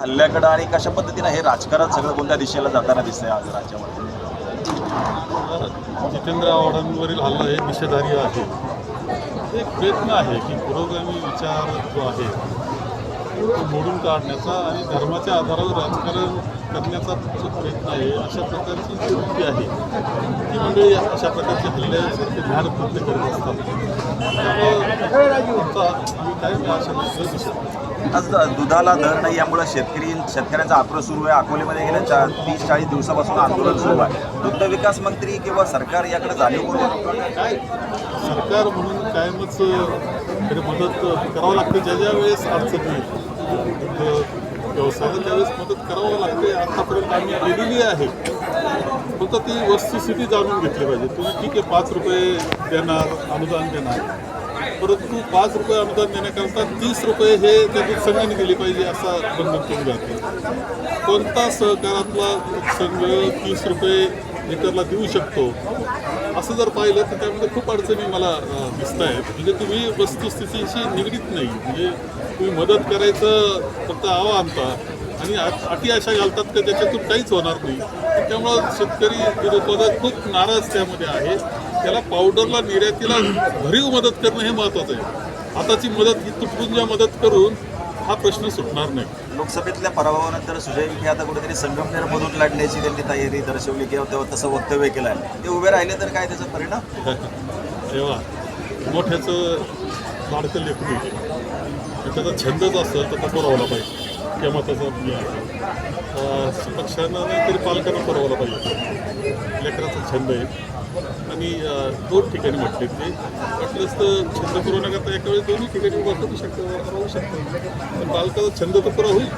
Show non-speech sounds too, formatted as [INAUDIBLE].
हल्ल्याकडं आणि कशा पद्धतीनं हे राजकारण सगळं कोणत्या दिशेला जाताना दिसतंय आज राज्यामध्ये? जितेंद्र आव्हाडांवरील हल्ला हे निषेधार्ह आहे. एक प्रयत्न आहे की पुरोगामी विचार जो आहे मोडून काढण्याचा आणि धर्माच्या आधारावर राजकारण करण्याचा प्रयत्न आहे अशा प्रकारची जी वृत्ती आहे ती मंडळी अशा प्रकारचे हल्ल्यासारखे ज्ञान कृत्य करत असतात. त्यामुळे तुमचा आम्ही काय दिसत आज दुधाला दर नाही यामुळे शेतकरी शेतकऱ्यांचा आक्रोश सुरू आहे. अकोल्यामध्ये गेल्या चार तीस चाळीस दिवसापासून आंदोलन सुरू आहे. दुग्ध विकास मंत्री किंवा सरकार याकडे जाणीवपूर्वक काय? सरकार म्हणून कायमच तरी मदत करावं लागते ज्या ज्या वेळेस अडचणी येईल. व्यवसायाला त्यावेळेस मदत करावं लागते. आतापर्यंत आम्ही केलेली आहे. फक्त ती वस्तुस्थिती जाणून घेतली पाहिजे. तुम्ही ठीक आहे पाच रुपये देणार अनुदान देणार. परंतु पाच रुपये अनुदान देण्याकरता तीस रुपये हे त्यातून संघाने दिले पाहिजे असा बंधन तुम्ही घातलं कोणता सहकारातला संघ तीस रुपये एकरला देऊ शकतो? असं जर पाहिलं तर त्यामध्ये खूप अडचणी मला दिसत आहेत म्हणजे तुम्ही वस्तुस्थितीशी निगडीत नाही. म्हणजे तुम्ही मदत करायचं फक्त आवा आणता आणि अटी अशा घालतात का त्याच्यातून काहीच होणार नाही. त्यामुळं शेतकरी विरोधात खूप नाराज त्यामध्ये आहे. त्याला पावडरला निर्यातीला भरीव मदत करणं हे महत्त्वाचं आहे. आताची मदत ही तुटपुंजा मदत करून हा प्रश्न सुटणार नाही. लोकसभेतल्या पराभवानंतर सुजय विखे आता कुठेतरी संगमनेरमधून लढण्याची त्यांनी तयारी दर्शवली किंवा तेव्हा तसं वक्तव्य केलं आहे. ते उभे राहिले तर काय त्याचा परिणाम? [LAUGHS] तेव्हा मोठ्याचं लाडकं आहे. त्याचा छंदच असेल तर तो पुरवला पाहिजे. किंवा त्याचा पक्षानं नाही तरी पालकांना पुरवला पाहिजे. लेकराचा छंद आहे. आणि दोन ठिकाणी म्हटले ते. वाटलंच तर छंद पुरवण्याकरता एका वेळेस दोन्ही ठिकाणी उभं करू शकतो राहू शकतो. पण बालकाचा छंद तर पुरा होईल.